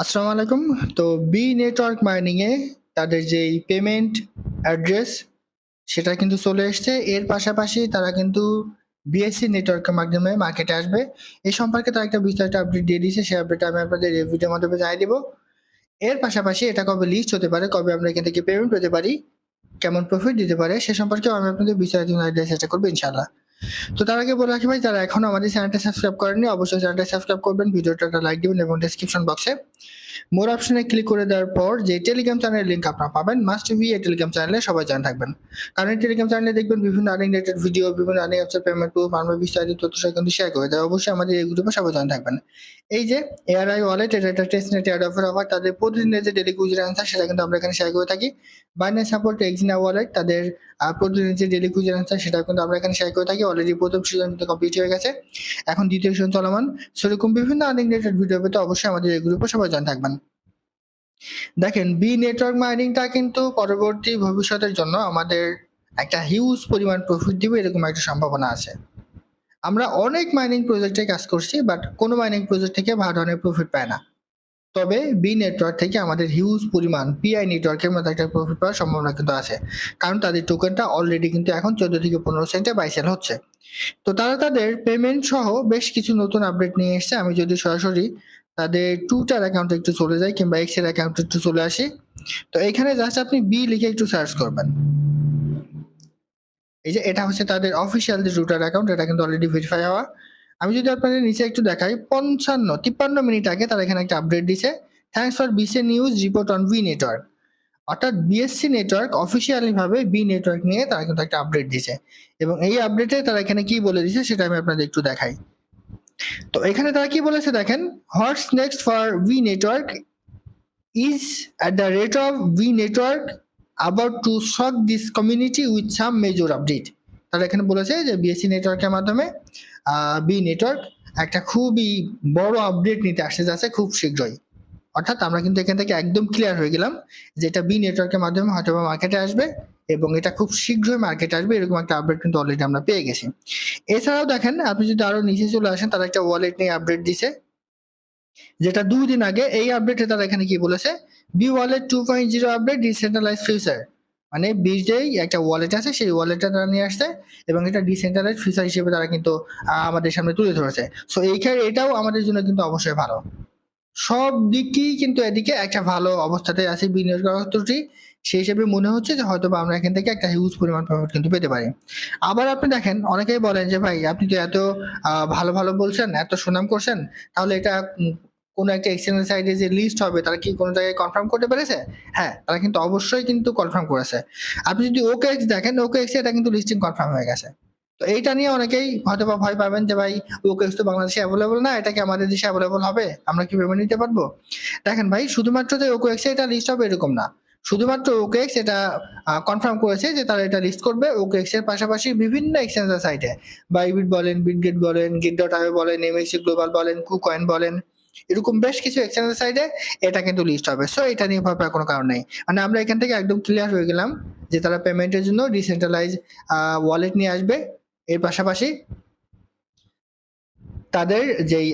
আসসালামু আলাইকুম। তো বি নেটওয়ার্ক মাইনিং এ তাদের যেই পেমেন্ট অ্যাড্রেস সেটা কিন্তু চলে এসেছে। এর পাশাপাশি তারা কিন্তু বিএসসি নেটওয়ার্কের মাধ্যমে মার্কেটে আসবে। এই সম্পর্কে তারা একটা বিস্তারিত আপডেট দিয়ে দিয়েছে। সেই আপডেট আমি আপনাদের এই ভিডিওর মাধ্যমে জানিয়ে দিব। এর পাশাপাশি এটা কবে লিস্ট হতে পারে, কবে আমরা এখান থেকে পেমেন্ট পেতে পারি, কেমন প্রফিট দিতে পারে, সে সম্পর্কে আমি আপনাদের বিস্তারিত জানিয়ে দেওয়ার চেষ্টা করব, ইনশাআল্লাহ। তো তার আগে বলে রাখি ভাই, যারা এখনও আমাদের চ্যানেলটা সাবস্ক্রাইব করেননি, অবশ্যই চ্যানেলটা সাবস্ক্রাইব করবেন ভিডিওটা লাইক দিবেন এবং ডেসক্রিপশন বক্সে মোর অপশনে ক্লিক করে দেওয়ার পর যে টেলিগ্রাম চ্যানেলের লিঙ্ক আপনারা পাবেন মাস্ট বি এই টেলিগ্রাম চ্যানেলে সবাই জানা থাকবেন। কারণ এই টেলিগ্রাম চ্যানেলে দেখবেন বিভিন্ন আর্নিং রিলেটেড ভিডিও বিভিন্ন আর্নিং অ্যাপসের পেমেন্ট প্রুফ আমরা বিস্তারিত তথ্য কিন্তু শেয়ার করে দেয়। অবশ্যই আমাদের এই গ্রুপে সবাই জানা থাকবেন। এই যে এআরআই ওয়ালেট এটা একটা test net air offer offer তাদের প্রতিদিনের যে ডেলি কুইজের অ্যান্সার সেটা কিন্তু আমরা এখানে শেয়ার করে থাকি। বাইনান্স সাপোর্ট এক্সিনা ওয়ালেট তাদের প্রতিদিনের যে ডেলি কুইজের অ্যান্সার সেটা কিন্তু আমরা এখানে শেয়ার করে থাকি। অলরেডি প্রথম সিজন কিন্তু কমপ্লিট হয়ে গেছে। এখন দ্বিতীয় সিজন চলমান। সেরকম বিভিন্ন আর্নিং রিলেটেড ভিডিও পেতে অবশ্যই আমাদের এই গ্রুপে সবাই জানা থাকবেন। দেখেন বি নেটওয়ার্ক মাইনিংটা কিন্তু পরবর্তী ভবিষ্যতের জন্য আমাদের একটা হিউজ পরিমাণ প্রফিট দিবে, এরকম একটা সম্ভাবনা আছে। আমরা অনেক মাইনিং প্রজেক্টে কাজ করছি বাট কোনো মাইনিং প্রজেক্ট থেকে ভালো ধরনের প্রফিট পায় না। তবে বি নেটওয়ার্ক থেকে আমাদের হিউজ পরিমাণ পিআই নেটওয়ার্কের মতো একটা প্রফিট পাওয়ার সম্ভাবনা কিন্তু আছে। কারণ তাদের টোকেনটা অলরেডি কিন্তু এখন চোদ্দ থেকে পনেরো সেন্টে বাইসেল হচ্ছে। তো তারা তাদের পেমেন্ট সহ বেশ কিছু নতুন আপডেট নিয়ে এসেছে। আমি যদি সরাসরি তাদের টুটার অ্যাকাউন্টে একটু চলে যায় কিংবা এক্সের অ্যাকাউন্টে একটু চলে আসি। তো এখানে জাস্ট আপনি বি লিখে একটু সার্চ করবেন। এই যে এটা হচ্ছে তাদের অফিসিয়াল যে রুটার অ্যাকাউন্ট এটা কিন্তু অলরেডি ভেরিফাই হওয়া। আমি যদি আপনাদের নিচে একটু দেখাই, পঞ্চান্ন, তিপ্পান্ন মিনিট আগে তারা এখানে একটা আপডেট দিছে। Thanks for বিসে news report on B network অর্থাৎ বিএসসি নেটওয়ার্ক অফিসিয়ালি ভাবে বি নেটওয়ার্ক নিয়ে তারা কিন্তু একটা আপডেট দিছে। এবং এই আপডেটে তারা এখানে কি বলে দিছে, সেটা আমি আপনাদের একটু দেখাই। তো এখানে তারা কি বলেছে দেখেন what's next for V network is at the rate of V network about to shock this community with some major update তারা এখানে বলেছে যে বিএসসি নেটওয়ার্কের মাধ্যমে বি নেটওয়ার্ক একটা খুবই বড় আপডেট নিতে আসতে যাচ্ছে খুব শীঘ্রই। অর্থাৎ আমরা কিন্তু এখান থেকে একদম ক্লিয়ার হয়ে গেলাম যে এটা বি নেটওয়ার্কের মাধ্যমে হয়তো মার্কেটে আসবে এবং এটা খুব শীঘ্রই মার্কেটে আসবে, এরকম একটা আপডেট কিন্তু অলরেডি আমরা পেয়ে গেছি। এছাড়াও দেখেন, আপনি যদি আরও নিচে চলে আসেন, তারা একটা ওয়ালেট নিয়ে আপডেট দিছে, যেটা দুই দিন আগে, এই আপডেটে তারা এখানে কি বলেছে? B wallet two point zero update decentralize future মানে বিজেই একটা ওয়ালেট আছে, সেই ওয়ালেটটা তারা নিয়ে আসছে এবং এটা ডিসেন্ট্রালাইজ ফিচার হিসেবে তারা কিন্তু আমাদের সামনে তুলে ধরেছে। সো এইখানে এটাও আমাদের জন্য কিন্তু অবশ্যই ভালো। সব দিকই কিন্তু এদিকে একটা ভালো অবস্থাতে আছে বিনিয়োগ অর্থটি সেই হিসেবে মনে হচ্ছে যে হয়তো আমরা এখান থেকে একটা হিউজ পরিমাণ প্রফিট কিন্তু পেতে পারি। আবার আপনি দেখেন, অনেকেই বলেন যে ভাই, আপনি তো এত ভালো ভালো বলছেন, এত সুনাম করছেন, তাহলে এটা কোনো একটা এক্সচেঞ্জ সাইডে যে লিস্ট হবে, তারা কি কোনো জায়গায় কনফার্ম করতে পেরেছে? হ্যাঁ তারা কিন্তু অবশ্যই কিন্তু কনফার্ম করেছে। আপনি যদি ওকে এক্স দেখেন ওকে এক্স এটা কিন্তু লিস্টিং কনফার্ম হয়ে গেছে। তো এইটা নিয়ে অনেকেই হয়তো বা ভয় পাবেন যে ভাই ওকেক্স তো বাংলাদেশে অ্যাভেলেবল না এটা কি আমাদের দেশে অ্যাভেলেবল হবে? আমরা কি পেমেন্ট নিতে পারব? দেখেন ভাই, শুধুমাত্র যে ওকে এক্স এটা লিস্ট হবে এরকম না। শুধুমাত্র ওকে এক্স এটা কনফার্ম করেছে যে তারা এটা লিস্ট করবে ওকে এক্সের পাশাপাশি বিভিন্ন এক্সচেঞ্জের সাইটে বাইবিট বলেন বিটগেট বলেন গিট ডট আই বলেন এমএক্সি গ্লোবাল বলেন কুকয়েন বলেন, এরকম বেশ কিছু এক্সচেঞ্জের সাইডে এটা কিন্তু লিস্ট হবে। সো এটা নিয়ে ভয় পাওয়ার কোনো কারণ নেই। মানে আমরা এখান থেকে একদম ক্লিয়ার হয়ে গেলাম যে তারা পেমেন্টের জন্য ডিসেন্ট্রালাইজ ওয়ালেট নিয়ে আসবে। এর পাশাপাশি তাদের যেই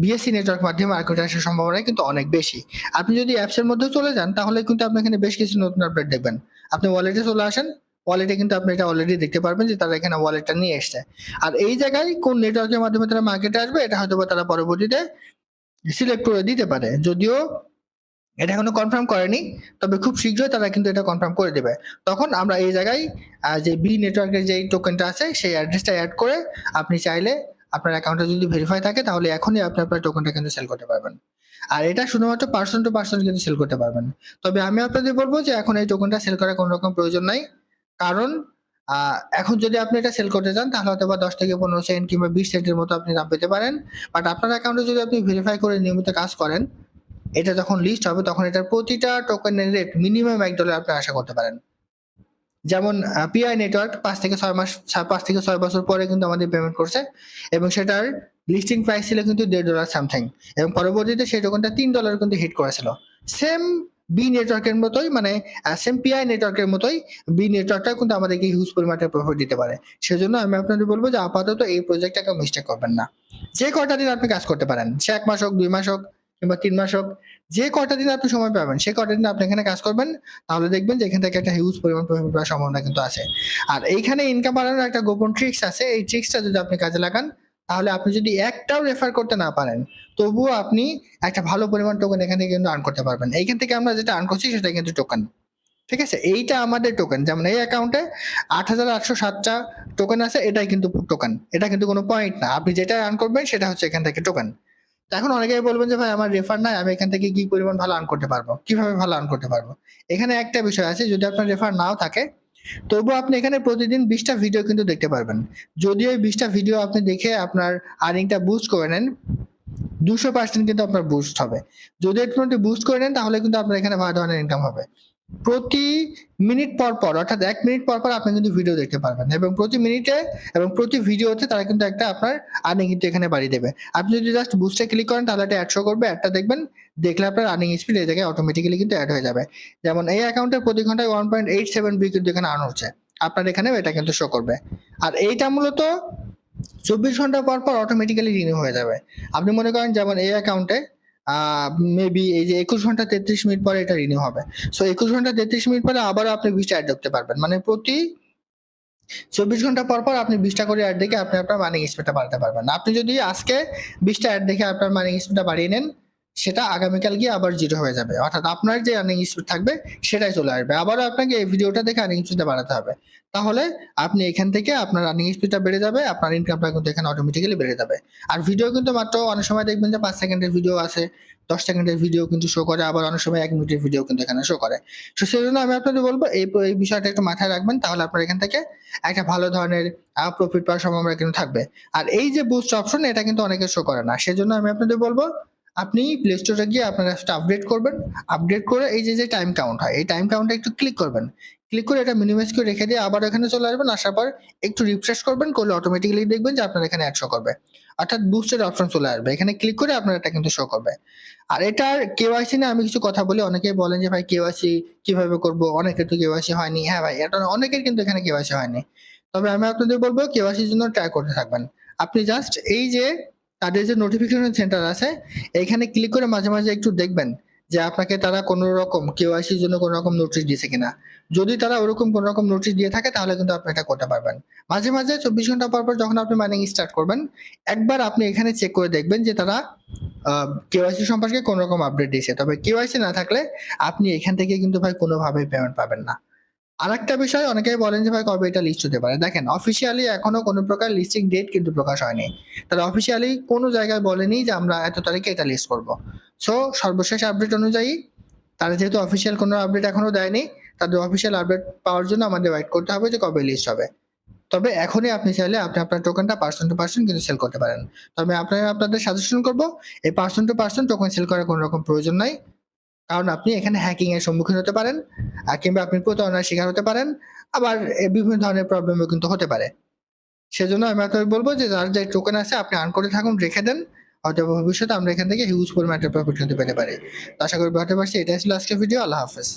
বিএসসি নেটওয়ার্ক মাধ্যমে মার্কেট আসার সম্ভাবনা কিন্তু অনেক বেশি। আপনি যদি অ্যাপসের মধ্যে চলে যান, তাহলে কিন্তু আপনি এখানে বেশ কিছু নতুন আপডেট দেখবেন। আপনি ওয়ালেটে চলে আসেন ওয়ালেটে কিন্তু আপনি এটা অলরেডি দেখতে পারবেন যে তারা এখানে ওয়ালেটটা নিয়ে এসছে। আর এই জায়গায় কোন নেটওয়ার্কের মাধ্যমে তারা মার্কেটে আসবে, এটা হয়তো তারা পরবর্তীতে সিলেক্ট করে দিতে পারে। যদিও এটা এখনও কনফার্ম করেনি, তবে খুব শীঘ্রই তারা কিন্তু এটা কনফার্ম করে দেবে। তখন আমরা এই জায়গায় যে বি নেটওয়ার্কের যে টোকেনটা আছে, সেই অ্যাড্রেসটা অ্যাড করে আপনি চাইলে আপনার অ্যাকাউন্টে যদি ভেরিফাই থাকে, তাহলে এখনই আপনি আপনার টোকেনটা কিন্তু সেল করতে পারবেন। আর এটা শুধুমাত্র পার্সন টু পার্সন কিন্তু সেল করতে পারবেন। তবে আমি আপনাদের বলব যে এখন এই টোকেনটা সেল করার কোনো রকম প্রয়োজন নাই। কারণ এখন যদি আপনি এটা সেল করতে চান, তাহলে হয়তো বা দশ থেকে পনেরো সেন্ট কিংবা বিশ সেন্টের মতো আপনি দাম পেতে পারেন। বাট আপনার অ্যাকাউন্টে যদি আপনি ভেরিফাই করে নিয়মিত কাজ করেন এটা যখন লিস্ট হবে, তখন এটার প্রতিটা টোকেনের রেট মিনিমাম এক ডলার আপনি আশা করতে পারেন। যেমন পিআই নেটওয়ার্ক পাঁচ থেকে ছয় মাস পাঁচ থেকে ছয় বছর পরে কিন্তু আমাদের পেমেন্ট করছে এবং সেটার লিস্টিং প্রাইস ছিল কিন্তু দেড় ডলার সামথিং এবং পরবর্তীতে সেই টোকেনটা তিন ডলার কিন্তু হিট করেছিল। সেম বি নেটওয়ার্কের মতোই মানে সেম পিআই নেটওয়ার্কের মতোই বি নেটওয়ার্কটা কিন্তু আমাদেরকে হিউজ পরিমাণে প্রফিট দিতে পারে। সেজন্য আমি আপনাদের বলব যে আপাতত এই প্রজেক্টটাকে মিস্টেক করবেন না। যে কটা দিন আপনি কাজ করতে পারেন, সে এক মাস হোক, দুই মাস হোক কিংবা তিন মাস হোক, যে কটা দিন আপনি সময় পাবেন সেই কটা দিন আপনি এখানে কাজ করবেন, তাহলে দেখবেন যে এখান থেকে একটা হিউজ পরিমাণ প্রফিট পাওয়ার সম্ভাবনা কিন্তু আছে। আর এইখানে ইনকাম বাড়ানোর একটা গোপন ট্রিক্স আছে, এই ট্রিক্সটা যদি আপনি কাজে লাগান, তাহলে আপনি যদি একটাও রেফার করতে না পারেন, তবুও আপনি একটা ভালো পরিমাণ টোকেন এখান থেকে কিন্তু আর্ন করতে পারবেন। এইখান থেকে আমরা যেটা আর্ন করছি সেটা কিন্তু টোকেন ঠিক আছে? এইটা আমাদের টোকেন যেমন এই অ্যাকাউন্টে আট হাজার আটশো সাতটা টোকেন আছে, এটাই কিন্তু টোকেন এটা কিন্তু কোনো পয়েন্ট না। আপনি যেটা আর্ন করবেন, সেটা হচ্ছে এখান থেকে টোকেন এখন অনেকেই বলবেন যে, ভাই, আমার রেফার নাই, আমি এখান থেকে কি পরিমাণ ভালো আর্ন করতে পারব? কীভাবে ভালো আর্ন করতে পারব? এখানে একটা বিষয় আছে, যদি আপনার রেফার নাও থাকে তবুও আপনি এখানে প্রতিদিন বিশটা ভিডিও কিন্তু দেখতে পারবেন। যদি ওই বিশটা ভিডিও আপনি দেখে আপনার আর্নিংটা বুস্ট করে নেন, দুশো পার্সেন্ট কিন্তু আপনার বুস্ট হবে। যদি একটু বুস্ট করে নেন, তাহলে কিন্তু আপনার এখানে ভালো ধরনের ইনকাম হবে। প্রতি মিনিট পর পর, অর্থাৎ এক মিনিট পর পর আপনি কিন্তু ভিডিও দেখতে পারবেন এবং প্রতি মিনিটে এবং প্রতি ভিডিওতে তারা কিন্তু একটা আপনার আর্নিং কিন্তু এখানে বাড়িয়ে দেবে। আপনি যদি জাস্ট বুস্টে ক্লিক করেন, তাহলে একটা অ্যাড শো করবে অ্যাডটা দেখবেন, দেখলে আপনার আর্নিং স্পিড এই জায়গায় অটোমেটিক্যালি কিন্তু অ্যাড হয়ে যাবে। যেমন এই অ্যাকাউন্টে প্রতি ঘন্টায় one point eight seven B কিন্তু এখানে আর্ন হচ্ছে। আপনার এখানেও এটা কিন্তু শো করবে। আর এইটা মূলত চব্বিশ ঘণ্টা পর পর অটোমেটিক্যালি রিনিউ হয়ে যাবে। আপনি মনে করেন যেমন এই অ্যাকাউন্টে মেবি এই যে একুশ ঘণ্টা তেত্রিশ মিনিট পরে এটা রিনিউ হবে। সো একুশ ঘণ্টা তেত্রিশ মিনিট পরে আবারও আপনি বিশটা অ্যাড দেখতে পারবেন। মানে প্রতি চব্বিশ ঘণ্টা পর পর আপনি বিশটা করে অ্যাড দেখে আপনি আপনার মানি স্পিডটা বাড়াতে পারবেন। আপনি যদি আজকে বিশটা অ্যাড দেখে আপনার মানি স্পিডটা বাড়িয়ে নেন সেটা আগামীকাল গিয়ে আবার জিরো হয়ে যাবে। অর্থাৎ আপনার যে আর্নিং স্পিড থাকবে, সেটাই চলে আসবে। আবারও আপনাকে এই ভিডিওটা দেখে আর্নিং স্পিডটা বাড়াতে হবে। তাহলে আপনি এখান থেকে আপনার আর্নিং স্পিডটা বেড়ে যাবে, আপনার ইনকামটা কিন্তু এখানে অটোমেটিক্যালি বেড়ে যাবে। আর ভিডিও কিন্তু মাত্র অনেক সময় দেখবেন যে পাঁচ সেকেন্ডের ভিডিও আছে, দশ সেকেন্ডের ভিডিও কিন্তু শো করে, আবার অনেক সময় এক মিনিটের ভিডিও কিন্তু এখানে শো করে। তো সেই জন্য আমি আপনাদের বলব, এই এই বিষয়টা একটু মাথায় রাখবেন, তাহলে আপনার এখান থেকে একটা ভালো ধরনের প্রফিট পাওয়ার সম্ভাবনা কিন্তু থাকবে। আর এই যে বুস্ট অপশন এটা কিন্তু অনেকে শো করে না। সেজন্য আমি আপনাদের বলব আপনি প্লে স্টোরে গিয়ে আপনার অ্যাপসটা আপডেট করবেন। আপডেট করে এই যে যে টাইম কাউন্ট হয়, এই টাইম কাউন্টে একটু ক্লিক করবেন। ক্লিক করে এটা মিনিমাইজ করে রেখে দিয়ে আবার এখানে চলে আসবেন, আসার পর একটু রিফ্রেশ করবেন, করলে অটোমেটিক্যালি দেখবেন যে আপনার এখানে অ্যাড শো করবে। অর্থাৎ বুস্টের অপশন চলে আসবে। এখানে ক্লিক করে আপনার এটা কিন্তু শো করবে। আর এটার কেওয়াইসি নিয়ে আমি কিছু কথা বলি। অনেকেই বলেন যে, ভাই কেওয়াইসি কীভাবে করব? অনেকের তো কেওয়াইসি হয়নি। হ্যাঁ ভাই, এটা অনেকের কিন্তু এখানে কেওয়াইসি হয়নি। তবে আমি আপনাদের বলব কেওয়াইসির জন্য ট্রাই করতে থাকবেন। আপনি জাস্ট এই যে তাদের যে নোটিফিকেশন সেন্টার আছে এখানে ক্লিক করে মাঝে মাঝে একটু দেখবেন যে আপনাকে তারা কোনো রকম কেওয়াইসির জন্য কোনো রকম নোটিশ দিয়েছে কিনা। যদি তারা ওরকম কোনো রকম নোটিশ দিয়ে থাকে, তাহলে কিন্তু আপনি এটা করতে পারবেন। মাঝে মাঝে চব্বিশ ঘণ্টা পর পর যখন আপনি মাইনিং স্টার্ট করবেন, একবার আপনি এখানে চেক করে দেখবেন যে তারা কেওয়াইসি সম্পর্কে কোনো রকম আপডেট দিয়েছে। তবে কেওয়াইসি না থাকলে আপনি এখান থেকে কিন্তু ভাই কোনোভাবেই পেমেন্ট পাবেন না। আরেকটা বিষয়, অনেকেই বলেন যে ভাই কবে এটা লিস্ট হতে পারে। দেখেন অফিসিয়ালি এখনও কোনো প্রকার লিস্টিং ডেট কিন্তু প্রকাশ হয়নি। তারা অফিসিয়ালি কোনো জায়গায় বলেনি যে আমরা এত তারিখে এটা লিস্ট করব। সো সর্বশেষ আপডেট অনুযায়ী, তারা যেহেতু অফিসিয়াল কোনো আপডেট এখনও দেয়নি, তাদের অফিসিয়াল আপডেট পাওয়ার জন্য আমাদের ওয়েট করতে হবে যে কবে লিস্ট হবে। তবে এখনই আপনি চাইলে আপনি আপনার টোকেনটা পার্সেন্ট টু পার্সেন্ট কিন্তু সেল করতে পারেন। তবে আপনার আপনাদের সাজেশন করব, এই percent to percent token sell করার কোনো রকম প্রয়োজন নাই। কারণ আপনি এখানে হ্যাকিং এর সম্মুখীন হতে পারেন। কিংবা আপনি প্রতারণার শিকার হতে পারেন, আবার বিভিন্ন ধরনের প্রবলেমও কিন্তু হতে পারে। সেজন্য আমি আপনাকে বলব যে, যার যে টোকেন আছে, আপনি আর্ন করে থাকুন, রেখে দেন। হয়তো ভবিষ্যতে আমরা এখান থেকে হিউজ পরিমাণের প্রফিট কিন্তু পেতে পারি। আশা করি বুঝতে পারছি, এটাই ছিল আজকের ভিডিও আল্লাহ হাফেজ।